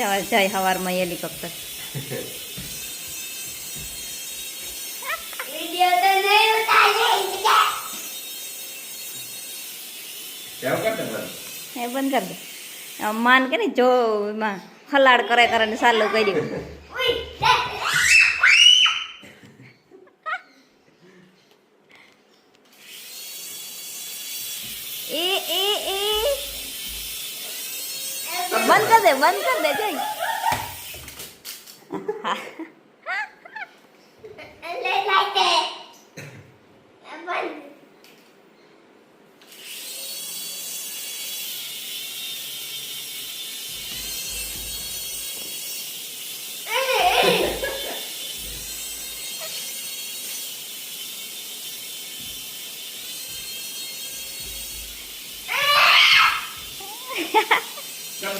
ચાલ જાય સવારમાં હેલિકોપ્ટર વિડિયો તો નહીં ઉતારે કેવું કરતે બસ એ બંધ કરી દે આમ માન કે ને જો એમાં હલાડ કરે કરે ને ચાલુ કર્યું ઉઈ એ એ બંધ કરી દે બંધ કરી દે જઈ લે લાઈટે બંધ કર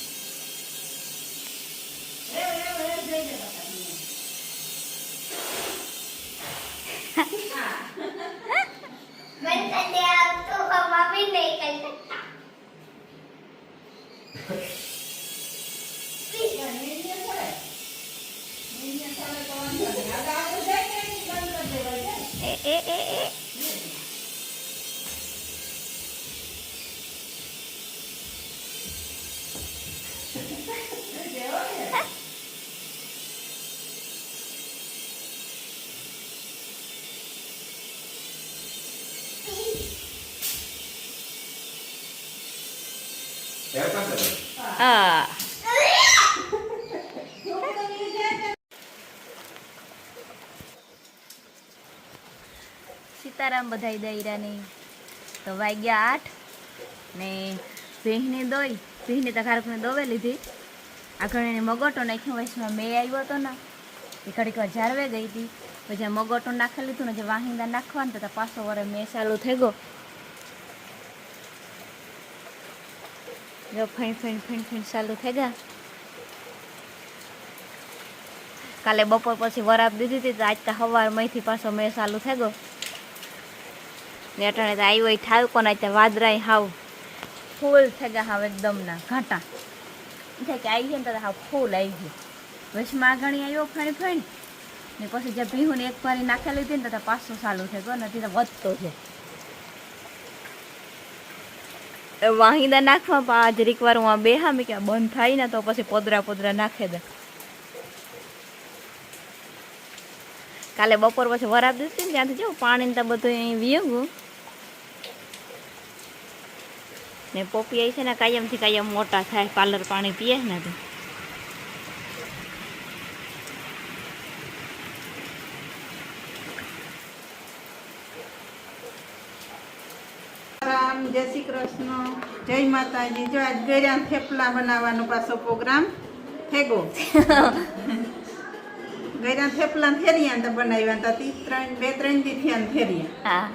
એ એ એ એ સીતારામ બધાય દૈરાની તો વાગ્યા આઠ ને ભીંહને દોઈ ભીંહને તો ખારકને દોવે લીધી. આગળ મગોટો નાખ્યો વચમાં મેં આવ્યો હતો ને, એ ઘડીક વાર જાળવે ગઈ હતી. પછી મગોટો નાખી લીધું ને, જે વાહિંદા નાખવાનું તો પાછો વરે મેં ચાલુ થઈ ગયો. જો ફીણ ફીણ ફીણ ફીણ ચાલુ થઈ ગયા. કાલે બપોર પછી વરાપ દીધી હતી, તો આજ તો સવારમાંથી પાછો મેં ચાલુ થઈ ગયો. ને અટાણે તો આવ્યો ઠાવ કોને આજ તો વાદરાય હાવ ફૂલ થઈ ગયા હાવ એકદમ ના ઘાટા થાય કે આવી ગયા ને તો હાવ ફૂલ આવી ગયું. વચમાં આગળ આવ્યો ફણી ફણી ને પછી જે ભીહુને એક પારી નાખેલી હતી ને તો પાછો ચાલુ થઈ ગયો, નથી તો વધતો છે વાહિંદા નાખવા પા જરીક વાર હું આ બેહા, મેં કે બંધ થાય ને તો પછી પોદરા પોદરા નાખે દે. કાલે બપોર પછી વરાપ દીધી ને ત્યાંથી જવું પાણી તો બધું અહીં વીયંગું. ને પોપી આવી છે ને કાયમથી કાયમ મોટા થાય પાર્લર પાણી પીએ ને તો. રામ જય શ્રી કૃષ્ણ જય માતાજી. જો આજ ગળ્યા થેપલા બનાવવાનો પાછો પ્રોગ્રામ. થેગો ગળ્યા થેપલા થેરિયા તો બનાવ્યા હતા. તી ત્રણ બે ત્રણ દી થયા હા.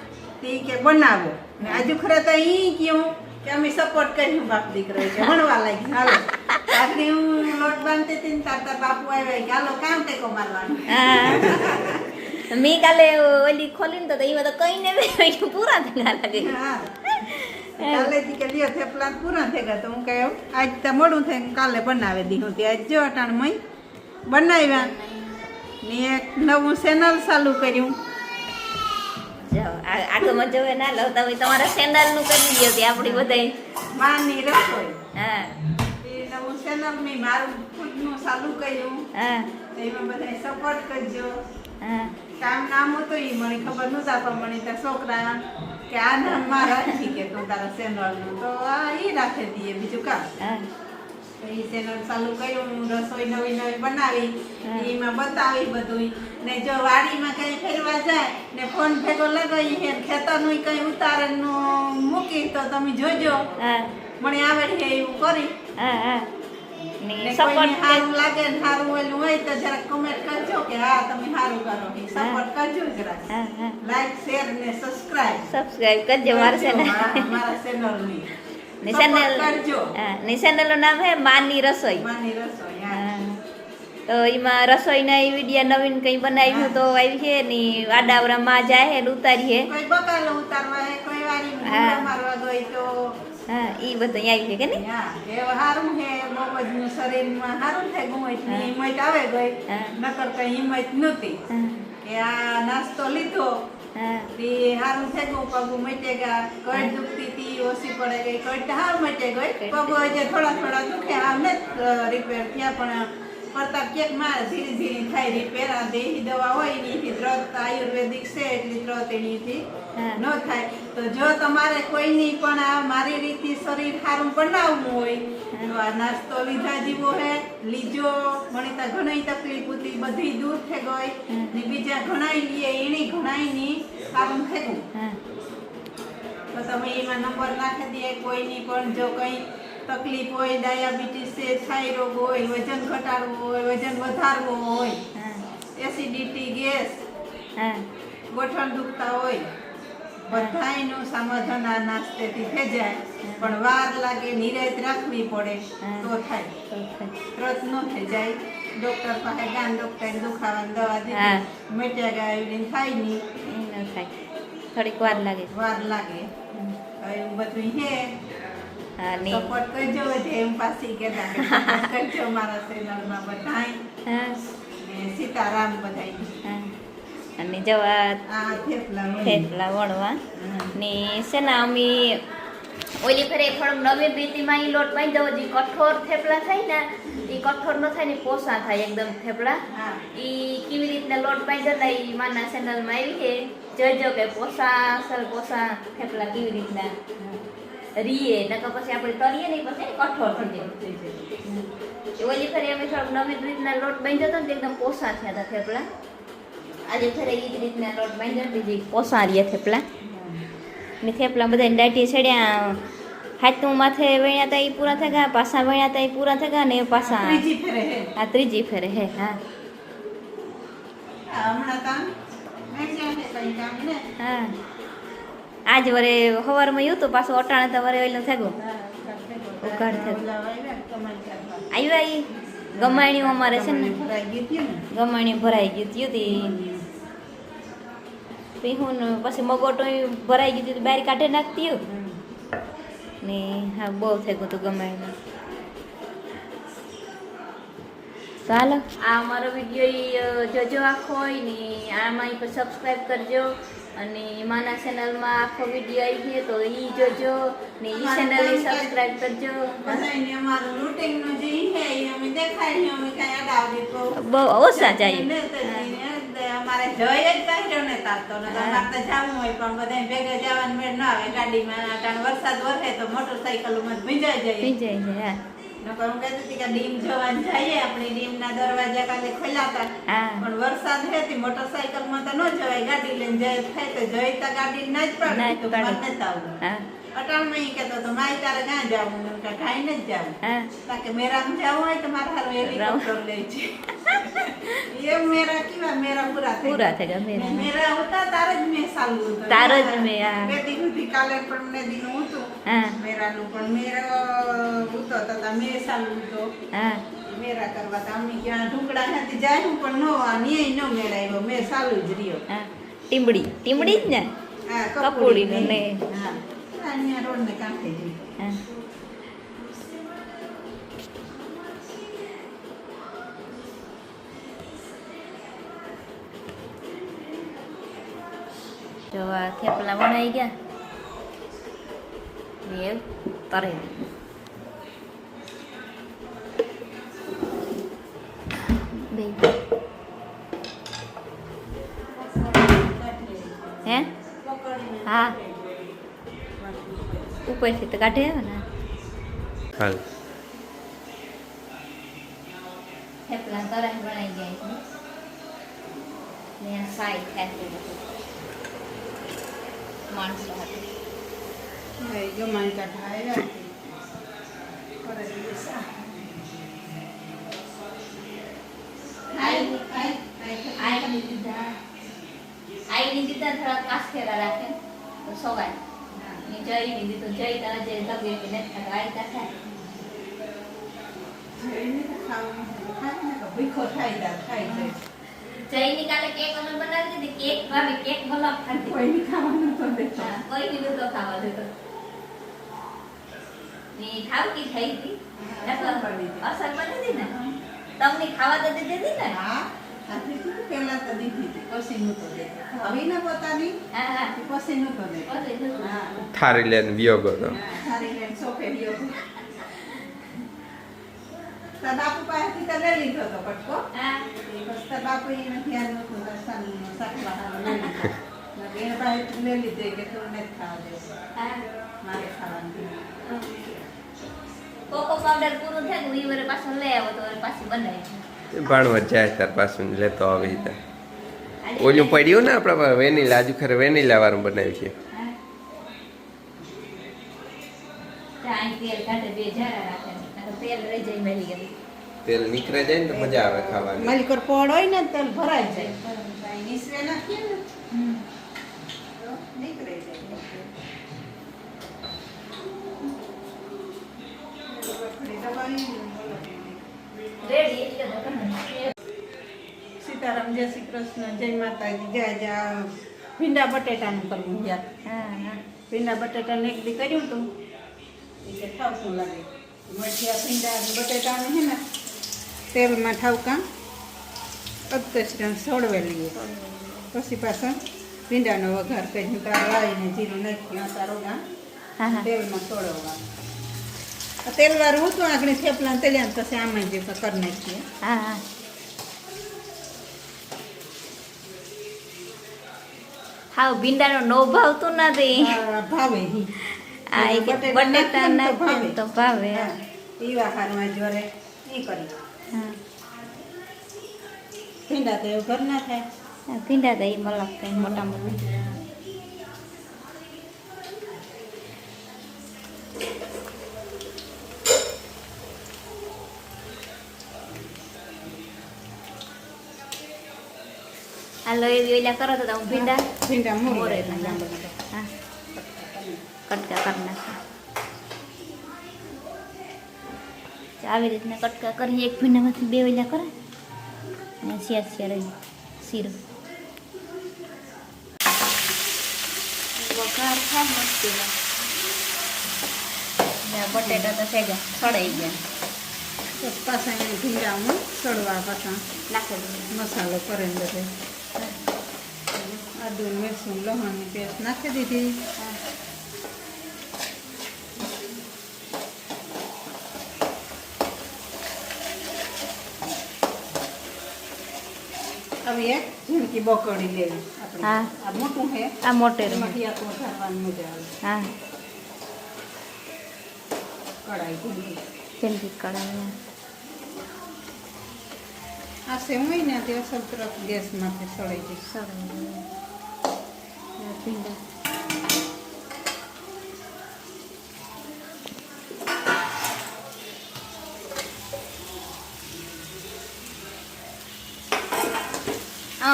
તી કે બનાવો. ને આજુ ખરે તો ઈ કયું કે અમે સપોર્ટ કર્યું બાપ દીકરો કે ભણવા લાગી હાલો. રાત્રે હું લોટ બાંધતી હતી ને તાર બાપુ આવ્યા કે હાલો કામ ટેકો મારવાનું. મેં કાલે ઓલી ખોલીને તો એમાં તો કઈ ને પૂરા થયા લાગે. હા. કાલે થી કે લ્યો થેપલા પૂરા થઈ ગયા. તો હું કહ્યું આજ તો મોડું થાય કાલે બનાવી દીધું તે. આજ જો અટાણ મય બનાવ્યા. ને એક નવું ચેનલ ચાલુ કર્યું. આગળમાં જોવે ના લવતા હોય તમારે સેન્ડલનું કરી દો તે આપણી બધાય. માની રસોઈ હા. એ નવું ચેનલ મેં મારું ખુદનું ચાલુ કર્યું. હા. એમાં બધાય સપોર્ટ કરજો. હા. કામ નામ હતું એ મને ખબર નહોતા પણ મને ત્યાં છોકરા કે આ નામ મારા નથી કે તું તારા ચેનલનું તો આ એ રાખી દઈએ બીજું કામ હા. એ ચેનલ ચાલુ કર્યું હું રસોઈ નવી નવી બનાવી. એમાં બતાવી બધું ને જો વાડીમાં કઈ ફેરવા જાય ને ફોન ભેગો લગાવી છે ખેતરનું કઈ ઉતારણ મૂકી તો તમે જોજો. મને આવડે છે એવું કરી. હા હા. સારું લાગે ને સારું ઓલું હોય તો જરાક કમેન્ટ કરજો કે હા તમે સારું કરો. સપોર્ટ કરજો જરાક. હા હા. લાઈક શેર ને સબસ્ક્રાઇબ સબસ્ક્રાઇબ કરજો મારા ચેનલ મારા ચેનલની ને ચેનલનું ચેનલનું નામ હે માની રસોઈ. માની રસોઈ હા. તો એમાં રસોઈના એ વીડિયો નવીન કંઈ બનાવ્યું તો આવી છે ને આડાવરા માં જાય હે ને ઉતારીએ કોઈ બકાલો ઉતારવા હે કોઈ વારી હા. મારવા ગઈ તો. હા એ બધું આવી છે કે નહીં? એ મગજનું શરીરમાં સારું થાય ગુમાઈ હા. હિંમત આવે ગઈ. નકર કઈ હિંમત નહોતી. કે આ નાસ્તો લીધો તી હારું થઈ ગયું પગ મટે ગયા કઈ દુખતી તી ઓછી પડે ગઈ કઈ હાર મટે ગઈ. પગ થોડા થોડા દુખે, આમ ને રિપેર થયા પણ કરતા કેક મારે ધીરે ધીરે થાય. રિપેર આ દેહી દવા હોય એની ત્રત આયુર્વેદિક છે એટલી ત્રત એનીથી. ન થાય. તો જો તમારે કોઈની પણ આ મારી રીતે શરીર સારું બનાવવું હોય તો આ નાસ્તો લીધા જીવો હે લીજો મણીતા ઘણી તકલીફ હતી બધી દૂર થઈ ગઈ. ને બીજા ઘણાય લીએ એની ઘણાયની સારું થયું તો તમે એમાં નંબર નાખી દે કોઈની પણ જો કંઈ તકલીફ હોય ડાયાબિટીસ છે થાઇરોગ હોય વજન ઘટાડવું હોય વજન વધારવું હોય એસિડિટી ગેસ હા. ગોઠણ દુખતા હોય બધાયનું સમાધાન આ નાસ્તેથી થઈ જાય પણ વાર લાગે નિરાયત રાખવી પડે તો થાય. તો થાય. તરત ન થઈ જાય. ડોક્ટર પાસે ગાન ડોક્ટર દુખાવાની દવા દે મેટ્યા ગાય થાય નહીં. ન થાય. થોડીક વાર લાગે. વાર લાગે. એવું બધું હે. હા સપોર્ટ કરજો એમ પાછી કહેતા કે કરજો મારા ચેનલમાં બધાય. ને સીતારામ બધાય. અને જવા થેપલા હોય. વણવા. ને અમે ઓલી ફેરે થોડોક નવી રીતિમાં ઈ લોટ પાઈ દો જે કઠોર થેપલા થાય ને એ કઠોર ન થાય ને પોસા થાય એકદમ થેપલા. એ ઈ કેવી રીતના લોટ પાઈ જતા ઈ માના ચેનલમાં આવી છે. જોજો કે પોસા અસલ પોસા થેપલા કેવી રીતના. રીએ નકર પછી આપણે તળીએ નહીં પછી કઠોર થઈ જાય. ઓલી ફરી અમે થોડોક નવી રીતના લોટ બાંધ્યો હતો ને એકદમ પોસા થયા હતા થેપલા. આજે ફેરે એ જ રીતના લોટ બાંધ્યો બીજી પોસા રહ્યા થેપલા. ને થેપલા બધા દાટી ચડ્યા હાથું માથે વણ્યા હતા એ પૂરા થઈ ગયા પાછા વણ્યા હતા એ પૂરા થઈ ગયા ને એ ત્રીજી આ ત્રીજી ફેરે હે હા. હમણાં કામ હા. આજ વરે સવારમાં યુ તો પાછું અટાણે તો વરે ઓલું થઈ ઉઘાડ. ઓલા આવ્યા કરવા. ગમાણ્યું અમારે છે ને. હતું ગમાણ્યું ભરાઈ ગયું થયું તી પીહું પછી મગોટો ભરાઈ ગયું હતું બહાર કાઢે નાખતી ને હા, બહુ થઈ ગયું હતું ગમાણ્યું ચાલો આ અમારો વીડિયો જોજો આખો હોય ને, આમાં સબસ્ક્રાઈબ કરજો. અને માના ચેનલમાં આખો વીડિયો આવી ગયો તો ઈ જોજો ને એ ચેનલ સબસ્ક્રાઇબ કરજો. એ બહુ ઓછા જાય. અમારે જઈ જ પહેર્યો ને હા. તો જવું હોય પણ બધા ભેગા જવાનું મેળ ના આવે. ગાડીમાં વરસાદ વરસે તો મોટરસાઇકલોમાં માં ભીંજાઈ જાય. ભીંજાઈ જાય નકર હું કહેતી હતી કે ડીમ જોવાનું જઈએ આપણે ડીમના દરવાજા કાલે ખોલ્યા પણ વરસાદ હતી મોટરસાઇકલમાં તો ન જવાય ગાડી લઈને જાય થાય તો જઈ તો ગાડી ના જ પડે તો મને નથી અટાણમાં ઈ કહેતો તો માય તારે ક્યાં જવું? મેં કહ્યું, કાંઈ નથી જવું. તાકે મેરામાં જવું હોય તો મારા હારું હેલિકોપ્ટર લઈ છે એ મેરા કેવા મેરા પૂરા થઈ પૂરા થઈ ગયા ગયા. મેરા. મેરા હતા તારે જ મેં સારું તારે જ મેં. બે કાલે પણ મને દિન હા મેરાનું પણ મેરો ઉતો તતા મેં ચાલુ હતો મેરા કરવા તા અમે ક્યાં ઢુકડા નથી જાય હું પણ નો આ ન્યાય નો મેળાવ્યો મેં ચાલુ જ રહ્યો. હા. ટીમડી ટીમડી જ ને? કપૂરીનું ને. હા. અહીંયા રોડને કાંઠે જ હા. જો આ થેપલા વણાઈ ગયા. ને એ તરે બે હે હા ઉપરથી તો કાઢે આવે ને હાલ થેપલા તરત બનાવી જાય છે ને આ સાઈ થાય છે બધું આઈની દીધા થોડા કાસ ફેરા રાખે થાય જય ની કાલે કેક અમે બનાવી દીધી કેક ભાભી કેક ભલા ખાધી કોઈ ની ખાવાનું કોઈ ની તો ખાવા દેતો ને ઠાવકી થઈ હતી અસર પડી હતી. અસર બની હતી ને? તમને ખાવા તો દીધી હતી ને? હા. પહેલા તો દીધી હતી. પછી હવે ને પોતાની? હા હા. પછી થારી સોફે બાપુ પાસેથી તો લઈ લીધો તો પટકો. હા. બાપુ એને ધ્યાન નહોતું દર્શન શાકવા લઈ લીધો. એને પાસે લઈ લીધો કે તું નથી ખાવા દેવું હા. મારે ખાવાનું કોકો પાવડર પૂરું થાય ને ઈ વરે પાછો લઈ આવ્યો તો વરે પાછી બનાવી ભાણવા જાય તાર પાછું લેતો આવે તાર. ઓલું પડ્યું ને આપણા પાસે વેનીલા આજુ ખરે વેનીલા વાળું બનાવ્યું છે. તેલ કાઢે બે જારા રાખે નકર તેલ રહી જાય મેલી ગયેલી તેલ નીકળે જાય ને તો મજા આવે ખાવાની. માલિકોર પોળ હોય ને તેલ ભરાઈ જાય. નીકળી જાય. સીતારામ જય શ્રી કૃષ્ણ જય માતાજી જય જય. ભીંડા બટેટાનું કરવું હા ભીંડા બટેટાને એક દી કર્યું હતું? એટલે ઠાવકું લાગે. મઠિયા ભીંડા બટેટા બટેટાને છે ને. તેલમાં ઠાવકા. અધકચરા સોળવે લઈએ. પછી પાછા ભીંડાનો વઘાર કરી તાર લાવીને જીરું નાખી તારો ગા તેલમાં સોળવવા આ તેલવાળું હતું આગળ થેપલા તેલ્યા પછી આમાં જે કરી નાખીએ. હા હા. હાવ ભીંડાનો નો ભાવતું નથી દે. ભાવે આ એક બટેટા ના ભાવે. તો ભાવે. હા ઈવા હારમાં જોરે ઈ કરી હા. ભીંડા તો એવું ઘર ના થાય. ભીંડા તો એ મલક થાય મોટા મોટા. હાલો એવી ઓલા કરો તો હું ભીંડા ભીંડા મોરે હા કટકા કરી નાખો આવી રીતના કટકા કરી એક ભીંડામાંથી બે ઓલા કરે અને શેર શેર શીરો વઘાર થાય મસ્તીનો બટેટા તો થઈ ગયા સડાઈ ગયા પાછા ભીંડા ભીંડામાં સડવા પાછા નાખી મસાલો કરે ને બધે આદુ મરચું લસણની પેસ્ટ નાખી દીધી હવે એક ઝીણકી બકોડી લેવી આપણે હા. આ મોટું છે આ મોટેરું એમાં હિયાકો વધારવાની મજા આવે હા કઢાઈ ઝીણકી જલ્દી કઢાઈ આ સેમ હોય ને તે અસર તરફ ગેસમાંથી સળાઈ જશે સડાઈ ભીંડા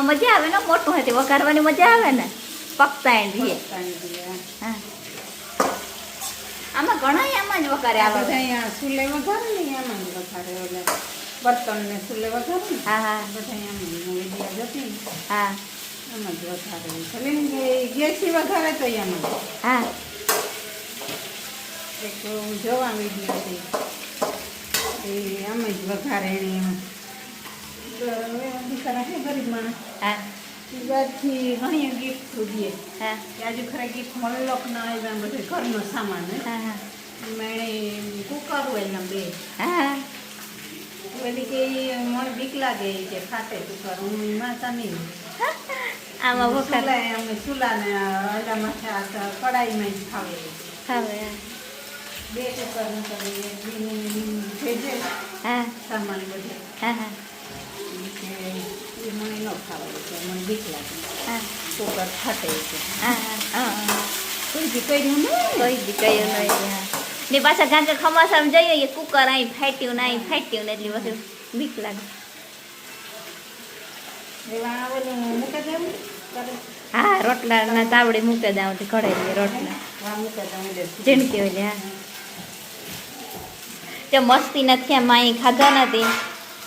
મજા આવે ને? મોટું હતી વઘારવાની મજા આવે ને? પકતા દીધા. હા. આમાં ઘણા આમાં જ વઘારે આવે. ચૂલે વઘારે ને? આમાં જ વઘારે ઓલે બર્તન ને સુલે વઘારે હા હા. બધા એમ જતી હા. એમ જ વઘારે ભલે ને વઘારે તો એમ હા. એક હું જોવા વીડિયો હતી. એ આમ જ વઘારે એને દીકરા છે ગરીબ માણસ. હા. ઈ ઘણી ગિફ્ટ દે. હા. આજુ ખરા ગિફ્ટ મલ્લોક ના આવ્યા બધે ઘરનો સામાન. હે. હા. એમાં એણે કુકર હોય બે. હા. ઓલી કે મણ બીક લાગે કે ખાતે કુકર હું માતા નહીં. આમાં સુલા અમે સુલાને અડા માથે કડાઈમાં જ ખાવે. ખાવે બે કુકરનું કરી ભેજે. હા. સામાન બધે. હા હા. એ મને ન ખાવાય કે મને બીક લાગે. હા. કુકર ફાટે કે. હા હા. કોઈ દી કર્યું નહીં. કોઈ દી કયું નહીં હા. ને પાછા કારણ કે ખમાસામાં જઈએ કે કુકર અહીં ફાટ્યું ને અહીં ફાટ્યું ને એટલી બધું બીક લાગે. હા રોટલા ના તાવડી મૂકે દઉં તે કઢાઈ રોટલા. ઝીણકી હોય હા. તે મસ્તી નથી આમ અહીં ખાધા નથી.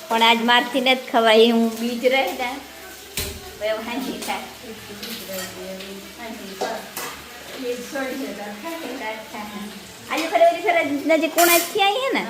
પણ આજ મારથી નથી ખવાય હું બીજ રહી ને હાજી થાય. આજે ફરી ફરી નજીક કોણથી આવી હે ને?